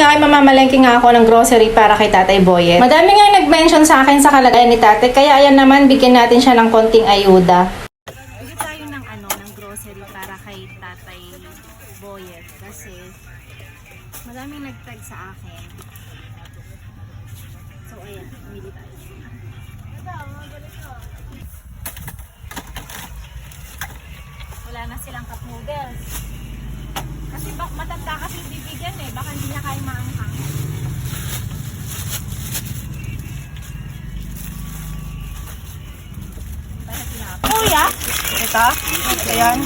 nga ay mamamalengke nga ako ng grocery para kay Tatay Boyet. Madami nga nag-mention sa akin sa kalagayan ni Tatay, kaya ayan naman, bigyan natin siya ng konting ayuda. Bigyan tayo ng ano, ng grocery para kay Tatay Boyet kasi madaming nag-tag sa akin. So ayan, pumili tayo. Wala na silang cup noodles. Kasi bak matanda kasi bibigyan Kuya? Ito? Ayan.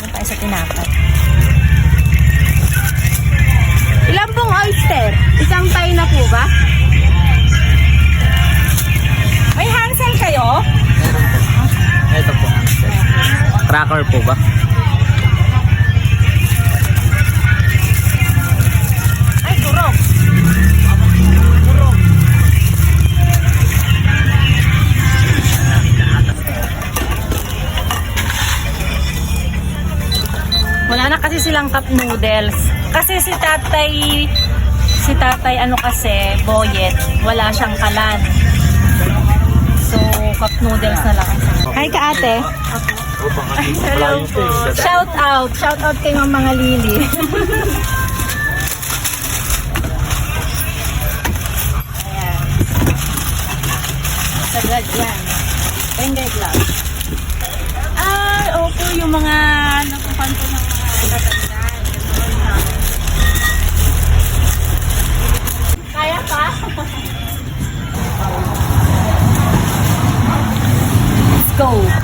Doon tayo sa tinapay. Ilan pong oyster? Isang tayo na po ba? May hansel kayo? Ito po. Cracker po ba? Wala na kasi silang cup noodles. Kasi si tatay, si tatay ano kasi, boyet, wala siyang kalan. So, cup noodles na lang. Hi ka ate. Hello po. Shout out. Shout out kay Ma'am Mga Lili. Sagad yan. Pended lang. Ah, opo, yung mga nakupan ko ng kaya pa? Let's go!